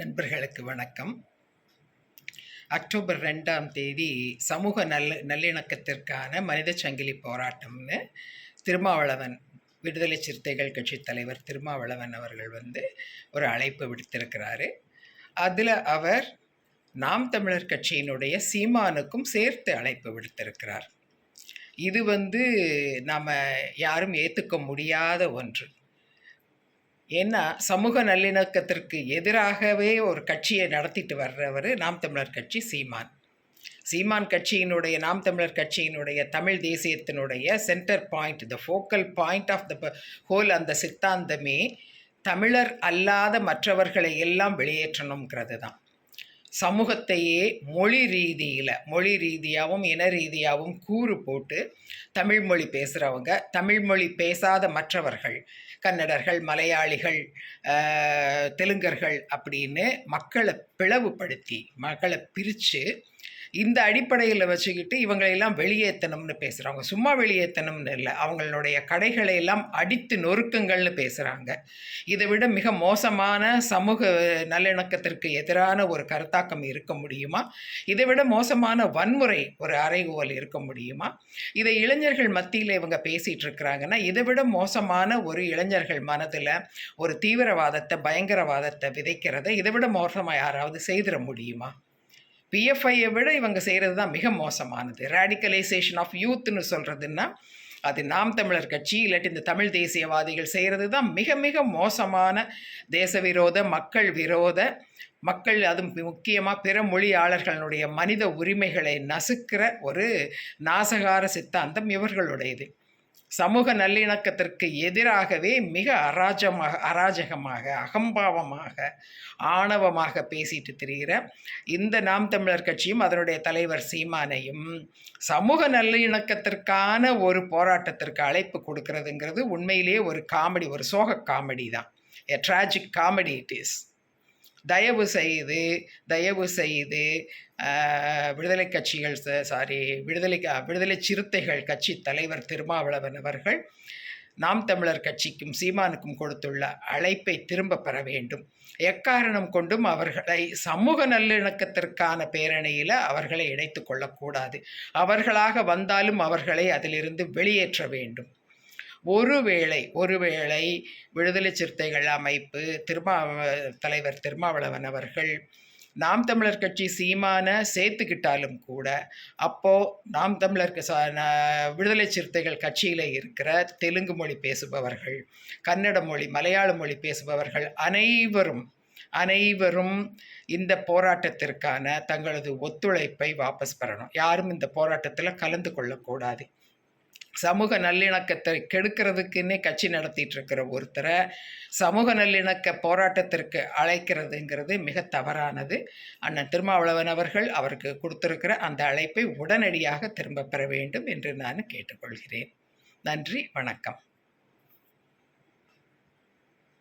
நண்பர்களுக்கு வணக்கம். அக்டோபர் ரெண்டாம் தேதி சமூக நல்ல நல்லிணக்கத்திற்கான மனித சங்கிலி போராட்டம்னு திருமாவளவன் விடுதலை சிறுத்தைகள் கட்சி தலைவர் திருமாவளவன் அவர்கள் வந்து ஒரு அழைப்பு விடுத்திருக்கிறாரு. அதில் அவர் நாம் தமிழர் கட்சியினுடைய சீமானுக்கும் சேர்த்து அழைப்பு விடுத்திருக்கிறார். இது வந்து நாம் யாரும் ஏற்றுக்க முடியாத ஒன்று. ஏன்னா சமூக நல்லிணக்கத்திற்கு எதிராகவே ஒரு கட்சியை நடத்திட்டு வர்றவர் நாம் தமிழர் கட்சி சீமான். சீமான் கட்சியினுடைய நாம் தமிழர் கட்சியினுடைய Tamil தேசியத்தினுடைய centre point the focal point of the whole அந்த சித்தாந்தமே தமிழர் அல்லாத மற்றவர்களை எல்லாம் வெளியேற்றணுங்கிறது தான் சமூகத்தையே மொழி ரீதியில் மொழி ரீதியாகவும் இன ரீதியாகவும் கூறு போட்டு தமிழ்மொழி பேசுகிறவங்க தமிழ்மொழி பேசாத மற்றவர்கள் கன்னடர்கள் மலையாளிகள் தெலுங்கர்கள் அப்படின்னு மக்களை பிளவுபடுத்தி மக்களை பிரித்து இந்த அடிப்படையில் வச்சுக்கிட்டு இவங்களையெல்லாம் வெளியேற்றணும்னு பேசுகிறாங்க சும்மா வெளியேற்றணும்னு இல்லை. அவங்களுடைய கடைகளை எல்லாம் அடித்து நொறுக்குங்கள்னு பேசுகிறாங்க இதை விட மிக மோசமான சமூக நல்லிணக்கத்திற்கு எதிரான ஒரு கருத்தாக்கம் இருக்க முடியுமா? இதை விட மோசமான வன்முறை ஒரு அறைகோல் இருக்க முடியுமா? இதை இளைஞர்கள் மத்தியில் இவங்க பேசிகிட்டு இருக்கிறாங்கன்னா இதை விட மோசமான ஒரு இளைஞர்கள் மனதில் ஒரு தீவிரவாதத்தை பயங்கரவாதத்தை விதைக்கிறத இதை விட மோசமாக யாராவது செய்திட முடியுமா? பிஎஃப்ஐயை விட இவங்க செய்கிறது தான் மிக மோசமானது. ரேடிக்கலைசேஷன் ஆஃப் யூத்னு சொல்கிறதுன்னா அது நாம் தமிழர் கட்சி இல்லாட்டி இந்த தமிழ் தேசியவாதிகள் செய்கிறது தான் மிக மிக மோசமான தேச விரோத மக்கள் விரோத மக்கள் அதுவும் முக்கியமாக பிற மொழியாளர்களுடைய மனித உரிமைகளை நசுக்கிற ஒரு நாசகார சித்தாந்தம் இவர்களுடையது. சமூக நல்லிணக்கத்திற்கு எதிராகவே மிக அராஜமாக அராஜகமாக அகம்பாவமாக ஆணவமாக பேசிட்டு திரிகிற இந்த நாம் தமிழர் கட்சியும் அதனுடைய தலைவர் சீமானையும் சமூக நல்லிணக்கத்திற்கான ஒரு போராட்டத்திற்கு அழைப்பு கொடுக்கறதுங்கிறது உண்மையிலேயே ஒரு காமெடி ஒரு சோக காமெடி தான். A tragic comedy it is தயவு செய்து தயவு செய்து விடுதலை கட்சிகள் சாரி விடுதலை விடுதலை சிறுத்தைகள் கட்சி தலைவர் திருமாவளவன் அவர்கள் நாம் தமிழர் கட்சிக்கும் சீமானுக்கும் கொடுத்துள்ள அழைப்பை திரும்ப பெற வேண்டும். எக்காரணம் கொண்டும் அவர்களை சமூக நல்லிணக்கத்திற்கான பேரணியில் அவர்களை இணைத்து கொள்ளக்கூடாது. அவர்களாக வந்தாலும் அவர்களை அதிலிருந்து வெளியேற்ற வேண்டும். ஒருவேளை ஒருவேளை விடுதலை சிறுத்தைகள் அமைப்பு திருமா தலைவர் திருமாவளவன் அவர்கள் நாம் தமிழர் கட்சி சீமான சேர்த்துக்கிட்டாலும் கூட அப்போது நாம் தமிழர் விடுதலை சிறுத்தைகள் கட்சியில் இருக்கிற தெலுங்கு மொழி பேசுபவர்கள் கன்னட மொழி மலையாள மொழி பேசுபவர்கள் அனைவரும் அனைவரும் இந்த போராட்டத்திற்கான தங்களது ஒத்துழைப்பை வாபஸ் பெறணும். யாரும் இந்த போராட்டத்தில் கலந்து கொள்ளக்கூடாது. சமூக நல்லிணக்கத்தை கெடுக்கிறதுக்குன்னே கட்சி நடத்திட்டு இருக்கிற ஒருத்தரை சமூக நல்லிணக்க போராட்டத்திற்கு அழைக்கிறதுங்கிறது மிக தவறானது. அண்ணன் திருமாவளவன் அவர்கள் அவருக்கு கொடுத்திருக்கிற அந்த அழைப்பை உடனடியாக திரும்ப பெற வேண்டும் என்று நான் கேட்டுக்கொள்கிறேன். நன்றி வணக்கம்.